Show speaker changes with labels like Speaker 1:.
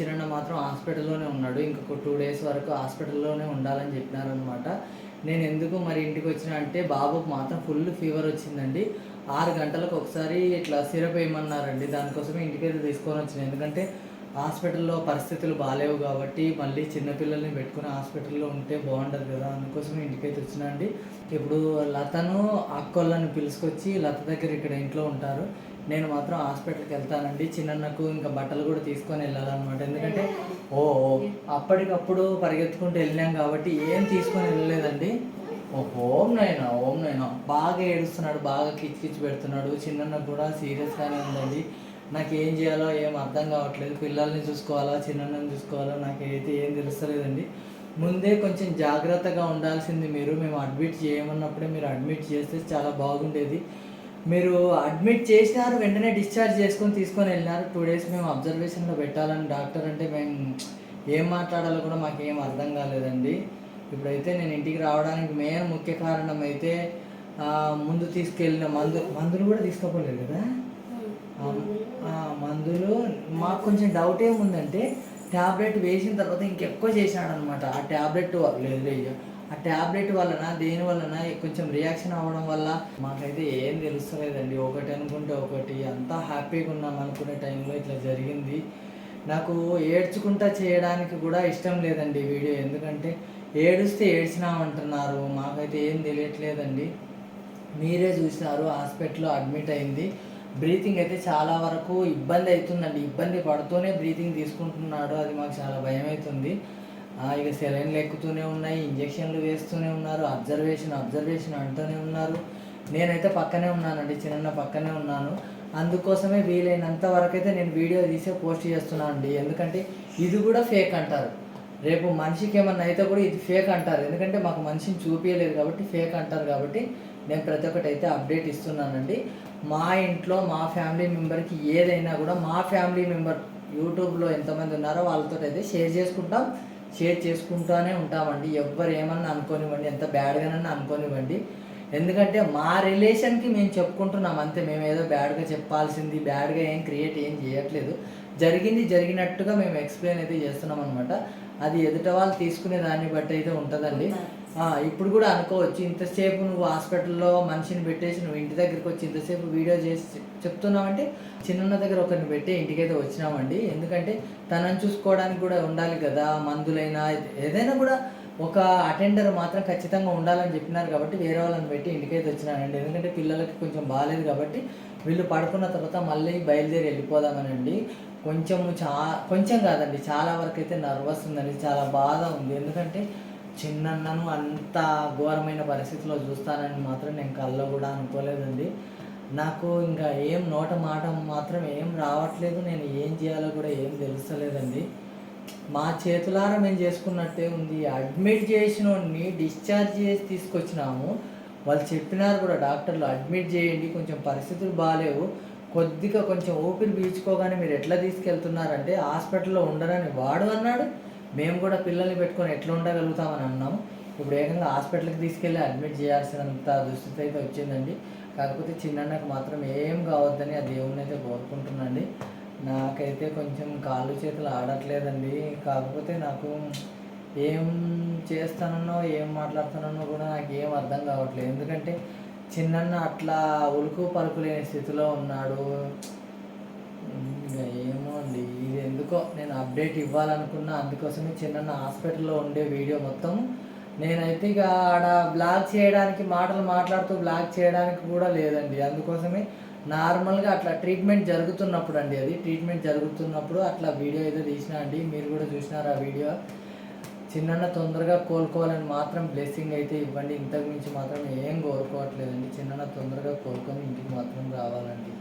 Speaker 1: చిన్న మాత్రం హాస్పిటల్లోనే ఉన్నాడు. ఇంకొక టూ డేస్ వరకు హాస్పిటల్లోనే ఉండాలని చెప్పినారనమాట నేను ఎందుకు మరి ఇంటికి వచ్చిన అంటే బాబుకు మాత్రం ఫుల్ ఫీవర్ వచ్చిందండి. ఆరు గంటలకు ఒకసారి ఇట్లా సిరప్ వేయమన్నారండి. దానికోసమే ఇంటికి తీసుకొని వచ్చిన. ఎందుకంటే హాస్పిటల్లో పరిస్థితులు బాగాలేవు కాబట్టి మళ్ళీ చిన్నపిల్లల్ని పెట్టుకుని హాస్పిటల్లో ఉంటే బాగుండదు కదా అందుకోసం ఇంటికైతే వచ్చినా అండి. ఇప్పుడు లతను అక్కోళ్ళని పిలుచుకొచ్చి లత దగ్గర ఇక్కడ ఇంట్లో ఉంటారు. నేను మాత్రం హాస్పిటల్కి వెళ్తానండి. చిన్నన్నకు ఇంకా బట్టలు కూడా తీసుకొని వెళ్ళాలన్నమాట. ఎందుకంటే ఓ అప్పటికప్పుడు పరిగెత్తుకుంటూ వెళ్ళాం కాబట్టి ఏం తీసుకొని వెళ్ళలేదండి. ఓ ఓం నైనా ఓం నైనా బాగా ఏడుస్తున్నాడు బాగా కిచ్ కిచ్ పెడుతున్నాడు. చిన్నన్నకు కూడా సీరియస్గానే ఉందండి. నాకు ఏం చేయాలో ఏం అర్థం కావట్లేదు. పిల్లల్ని చూసుకోవాలా చిన్నన్నని చూసుకోవాలా నాకైతే ఏం తెలుస్తలేదండి. ముందే కొంచెం జాగ్రత్తగా ఉండాల్సింది మీరు. మేము అడ్మిట్ చేయమన్నప్పుడే మీరు అడ్మిట్ చేస్తే చాలా బాగుండేది. మీరు అడ్మిట్ చేసినారు వెంటనే డిశ్చార్జ్ చేసుకొని తీసుకొని వెళ్ళినారు. టూ డేస్ మేము అబ్జర్వేషన్లో పెట్టాలని డాక్టర్ అంటే మేము ఏం మాట్లాడాలో కూడా మాకు ఏం అర్థం కాలేదండి. ఇప్పుడైతే నేను ఇంటికి రావడానికి మెయిన్ ముఖ్య కారణం అయితే ముందు తీసుకెళ్ళిన మందు మందులు కూడా తీసుకోపోలేదు కదా? మందులు మాకు కొంచెం డౌట్ ఏముందంటే ట్యాబ్లెట్ వేసిన తర్వాత ఇంకెక్కువ చేశాడనమాట. ఆ ట్యాబ్లెట్ లేదు లేదు. ఆ ట్యాబ్లెట్ వలన దేని వలన కొంచెం రియాక్షన్ అవ్వడం వల్ల మాకైతే ఏం తెలుస్తలేదండి. ఒకటి అనుకుంటే ఒకటి. అంతా హ్యాపీగా ఉన్నాం అనుకునే టైంలో ఇట్లా జరిగింది. నాకు ఏడ్చుకుంటా చేయడానికి కూడా ఇష్టం లేదండి వీడియో. ఎందుకంటే ఏడుస్తే ఏడ్చినామంటున్నారు. మాకైతే ఏం తెలియట్లేదండి. మీరే చూసినారు. హాస్పిటల్లో అడ్మిట్ అయింది. బ్రీతింగ్ అయితే చాలా వరకు ఇబ్బంది అవుతుందండి. ఇబ్బంది పడుతూనే బ్రీతింగ్ తీసుకుంటున్నాడు. అది మాకు చాలా భయం అవుతుంది ఇక సెలైన్లు ఎక్కుతూనే ఉన్నాయి ఇంజక్షన్లు వేస్తూనే ఉన్నారు అబ్జర్వేషన్ అబ్జర్వేషన్ అంటూనే ఉన్నారు. నేనైతే పక్కనే ఉన్నానండి చిన్న పక్కనే ఉన్నాను. అందుకోసమే వీలైనంత వరకు అయితే నేను వీడియో తీసే పోస్ట్ చేస్తున్నాను అండి. ఎందుకంటే ఇది కూడా ఫేక్ అంటారు. రేపు మనిషికి ఏమన్నా అయితే కూడా ఇది ఫేక్ అంటారు. ఎందుకంటే మాకు మనిషిని చూపించలేదు కాబట్టి ఫేక్ అంటారు కాబట్టి నేను ప్రతి ఒక్కటి అయితే అప్డేట్ ఇస్తున్నానండి. మా ఇంట్లో మా ఫ్యామిలీ మెంబర్కి ఏదైనా కూడా మా ఫ్యామిలీ మెంబర్ యూట్యూబ్లో ఎంతమంది ఉన్నారో వాళ్ళతో అయితే షేర్ చేసుకుంటాం. షేర్ చేసుకుంటూనే ఉంటామండి. ఎవ్వరు ఏమన్నా అనుకోనివ్వండి ఎంత బ్యాడ్గానన్నా అనుకోనివ్వండి. ఎందుకంటే మా రిలేషన్కి మేము చెప్పుకుంటున్నాం అంతే. మేము ఏదో బ్యాడ్గా చెప్పాల్సింది బ్యాడ్గా ఏం క్రియేట్ ఏం చేయట్లేదు. జరిగింది జరిగినట్టుగా మేము ఎక్స్ప్లెయిన్ అయితే చేస్తున్నాం అనమాట అది ఎదుట వాళ్ళు తీసుకునే దాన్ని బట్టి అయితే ఉంటుందండి. ఇప్పుడు కూడా అనుకోవచ్చు. ఇంతసేపు నువ్వు హాస్పిటల్లో మనిషిని పెట్టేసి నువ్వు ఇంటి దగ్గరికి వచ్చి ఇంతసేపు వీడియో చేసి చెప్తున్నావంటే చిన్న దగ్గర ఒకరిని పెట్టి ఇంటికైతే వచ్చినామండి. ఎందుకంటే తనని చూసుకోవడానికి కూడా ఉండాలి కదా మందులైనా ఏదైనా కూడా ఒక అటెండర్ మాత్రం ఖచ్చితంగా ఉండాలని చెప్పినారు కాబట్టి వేరే వాళ్ళని పెట్టి ఇంటికైతే వచ్చినానండి. ఎందుకంటే పిల్లలకి కొంచెం బాగాలేదు కాబట్టి వీళ్ళు పడుకున్న తర్వాత మళ్ళీ బయలుదేరి వెళ్ళిపోదామనండి. కొంచెం చా కొంచెం కాదండి. చాలా వరకు అయితే నర్వస్ ఉందండి చాలా బాధ ఉంది. ఎందుకంటే చిన్నన్నను అంత ఘోరమైన పరిస్థితిలో చూస్తానని మాత్రం నేను కళ్ళలో కూడా అనుకోలేదండి. నాకు ఇంకా ఏం నోట మాట మాత్రం ఏం రావట్లేదు. నేను ఏం చేయాలో కూడా ఏం తెలుస్తలేదండి. మా చేతులారా మేము చేసుకున్నట్టే ఉంది. అడ్మిట్ చేసిన వాడిని డిశ్చార్జ్ చేసి తీసుకొచ్చినాము. వాళ్ళు చెప్పినారు కూడా డాక్టర్లు అడ్మిట్ చేయండి కొంచెం పరిస్థితులు బాగాలేవు కొద్దిగా కొంచెం ఊపిరి పీల్చుకోగానే మీరు ఎట్లా తీసుకెళ్తున్నారంటే హాస్పిటల్లో ఉండరని వాడు అన్నాడు. మేము కూడా పిల్లల్ని పెట్టుకొని ఎట్లా ఉండగలుగుతామని అన్నాము ఇప్పుడు ఏకంగా హాస్పిటల్కి తీసుకెళ్ళి అడ్మిట్ చేయాల్సినంత దుస్థితి అయితే వచ్చిందండి. కాకపోతే చిన్నన్నకు మాత్రం ఏం కావద్దని ఆ దేవుణ్ణి అయితే కోరుకుంటున్నాండి నాకైతే కొంచెం కాళ్ళు చేతులు ఆడట్లేదండి. కాకపోతే నాకు ఏం చేస్తానో ఏం మాట్లాడుతానో కూడా నాకు ఏం అర్థం కావట్లేదు. ఎందుకంటే చిన్నన్న అట్లా ఉలుకు పలుకు లేని స్థితిలో ఉన్నాడు. ఇంకా ఏమో అండి. ఇది ఎందుకో నేను అప్డేట్ ఇవ్వాలనుకున్నా అందుకోసమే చిన్న హాస్పిటల్లో ఉండే వీడియో మొత్తం. నేనైతే ఇక ఆడ బ్లాగ్ చేయడానికి మాటలు మాట్లాడుతూ బ్లాగ్ చేయడానికి కూడా లేదండి. అందుకోసమే నార్మల్గా అట్లా ట్రీట్మెంట్ జరుగుతున్నప్పుడు అండి అది. ట్రీట్మెంట్ జరుగుతున్నప్పుడు అట్లా వీడియో అయితే తీసిన అండి. మీరు కూడా చూసినారు ఆ వీడియో? చిన్న తొందరగా కోలుకోవాలని మాత్రం బ్లెస్సింగ్ అయితే ఇవ్వండి. ఇంతకు మించి మాత్రం ఏం కోరుకోవట్లేదండి. చిన్న తొందరగా కోలుకొని ఇంటికి మాత్రం రావాలండి.